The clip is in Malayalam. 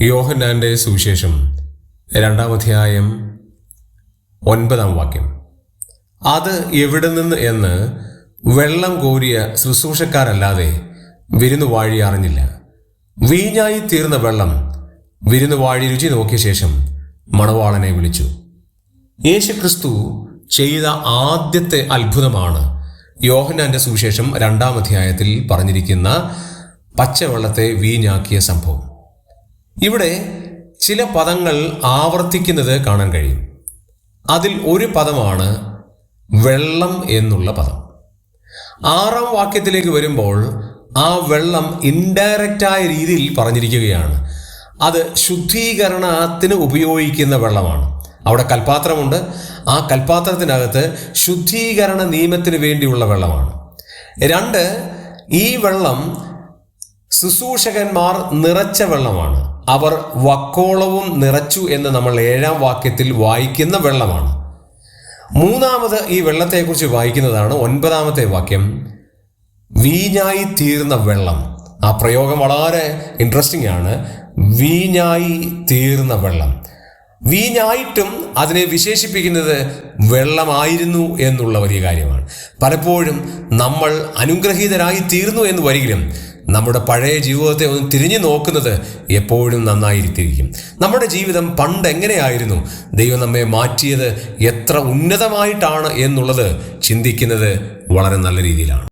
യോഹന്നാന്റെ സുവിശേഷം രണ്ടാം അധ്യായം ഒൻപതാം വാക്യം. അത് എവിടെ നിന്ന് എന്ന് വെള്ളം കോരിയ ശുശ്രൂഷക്കാരല്ലാതെ വിരുന്നുവാഴി അറിഞ്ഞില്ല. വീഞ്ഞായി തീർന്ന വെള്ളം വിരുന്നുവാഴി രുചി നോക്കിയ ശേഷം മണവാളനെ വിളിച്ചു. യേശുക്രിസ്തു ചെയ്ത ആദ്യത്തെ അത്ഭുതമാണ് യോഹന്നാന്റെ സുവിശേഷം രണ്ടാം അധ്യായത്തിൽ പറഞ്ഞിരിക്കുന്ന പച്ചവെള്ളത്തെ വീഞ്ഞാക്കിയ സംഭവം. ഇവിടെ ചില പദങ്ങൾ ആവർത്തിക്കുന്നത് കാണാൻ കഴിയും. അതിൽ ഒരു പദമാണ് വെള്ളം എന്നുള്ള പദം. ആറാം വാക്യത്തിലേക്ക് വരുമ്പോൾ ആ വെള്ളം ഇൻഡയറക്റ്റായ രീതിയിൽ പറഞ്ഞിരിക്കുകയാണ്. അത് ശുദ്ധീകരണത്തിന് ഉപയോഗിക്കുന്ന വെള്ളമാണ്. അവിടെ കൽപാത്രമുണ്ട്. ആ കൽപാത്രത്തിനകത്ത് ശുദ്ധീകരണ നിയമത്തിന് വേണ്ടിയുള്ള വെള്ളമാണ്. രണ്ട് ഈ വെള്ളം ശുശ്രൂഷകന്മാർ നിറച്ച വെള്ളമാണ്. അവർ വക്കോളവും നിറച്ചു എന്ന് നമ്മൾ ഏഴാം വാക്യത്തിൽ വായിക്കുന്ന വെള്ളമാണ്. മൂന്നാമത് ഈ വെള്ളത്തെക്കുറിച്ച് വായിക്കുന്നതാണ് ഒൻപതാമത്തെ വാക്യം. വീഞ്ഞായി തീർന്ന വെള്ളം. ആ പ്രയോഗം വളരെ ഇൻട്രസ്റ്റിംഗ് ആണ്. വീഞ്ഞായി തീർന്ന വെള്ളം. വീഞ്ഞായിട്ടും അതിനെ വിശേഷിപ്പിക്കുന്നത് വെള്ളമായിരുന്നു എന്നുള്ള വലിയ കാര്യമാണ്. പലപ്പോഴും നമ്മൾ അനുഗ്രഹീതരായി തീർന്നു എന്ന് വരികിലും നമ്മുടെ പഴയ ജീവിതത്തെ ഒന്ന് തിരിഞ്ഞു നോക്കുന്നത് എപ്പോഴും നന്നായിരിക്കും. നമ്മുടെ ജീവിതം പണ്ട് എങ്ങനെയായിരുന്നു? ദൈവം നമ്മെ മാറ്റിയത് എത്ര ഉന്നതമായിട്ടാണ് എന്നുള്ളത് ചിന്തിക്കുന്നത് വളരെ നല്ല രീതിയിലാണ്.